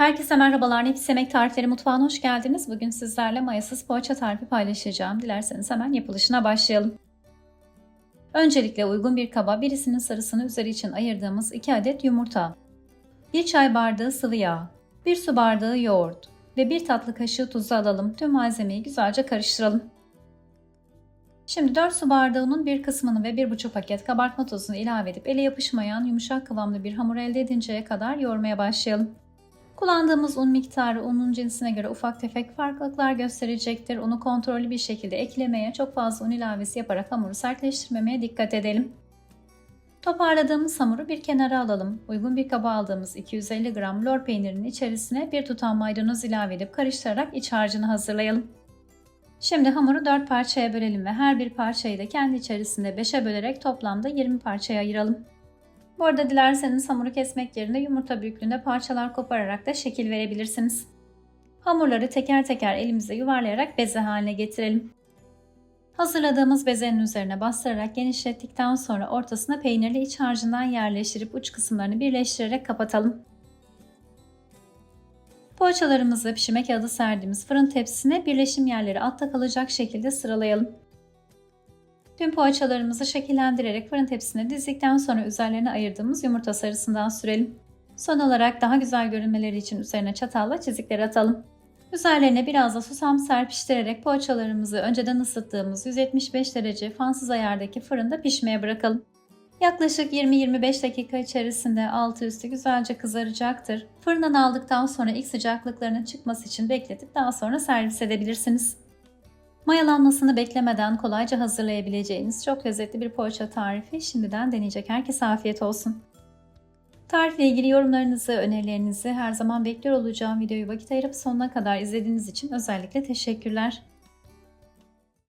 Herkese merhabalar. Nefis Yemek Tarifleri Mutfağı'na hoş geldiniz. Bugün sizlerle mayasız poğaça tarifi paylaşacağım. Dilerseniz hemen yapılışına başlayalım. Öncelikle uygun bir kaba birisinin sarısını üzeri için ayırdığımız 2 adet yumurta, 1 çay bardağı sıvı yağ, 1 su bardağı yoğurt ve 1 tatlı kaşığı tuzu alalım. Tüm malzemeyi güzelce karıştıralım. Şimdi 4 su bardağı unun bir kısmını ve 1,5 paket kabartma tozunu ilave edip ele yapışmayan yumuşak kıvamlı bir hamur elde edinceye kadar yoğurmaya başlayalım. Kullandığımız un miktarı unun cinsine göre ufak tefek farklılıklar gösterecektir. Unu kontrollü bir şekilde eklemeye, çok fazla un ilavesi yaparak hamuru sertleştirmemeye dikkat edelim. Toparladığımız hamuru bir kenara alalım. Uygun bir kaba aldığımız 250 gram lor peynirinin içerisine bir tutam maydanoz ilave edip karıştırarak iç harcını hazırlayalım. Şimdi hamuru 4 parçaya bölelim ve her bir parçayı da kendi içerisinde 5'e bölerek toplamda 20 parçaya ayıralım. Bu arada dilerseniz hamuru kesmek yerine yumurta büyüklüğünde parçalar kopararak da şekil verebilirsiniz. Hamurları teker teker elimizle yuvarlayarak beze haline getirelim. Hazırladığımız bezenin üzerine bastırarak genişlettikten sonra ortasına peynirli iç harcından yerleştirip uç kısımlarını birleştirerek kapatalım. Poğaçalarımızı pişirme kağıdı serdiğimiz fırın tepsisine birleşim yerleri altta kalacak şekilde sıralayalım. Tüm poğaçalarımızı şekillendirerek fırın tepsisine dizdikten sonra üzerlerine ayırdığımız yumurta sarısından sürelim. Son olarak daha güzel görünmeleri için üzerine çatalla çizikler atalım. Üzerlerine biraz da susam serpiştirerek poğaçalarımızı önceden ısıttığımız 175 derece fansız ayardaki fırında pişmeye bırakalım. Yaklaşık 20-25 dakika içerisinde altı üstü güzelce kızaracaktır. Fırından aldıktan sonra ilk sıcaklıklarının çıkması için bekletip daha sonra servis edebilirsiniz. Mayalanmasını beklemeden kolayca hazırlayabileceğiniz çok lezzetli bir poğaça tarifi şimdiden deneyecek herkese afiyet olsun. Tarifle ilgili yorumlarınızı, önerilerinizi her zaman bekliyor olacağım. Videoyu vakit ayırıp sonuna kadar izlediğiniz için özellikle teşekkürler.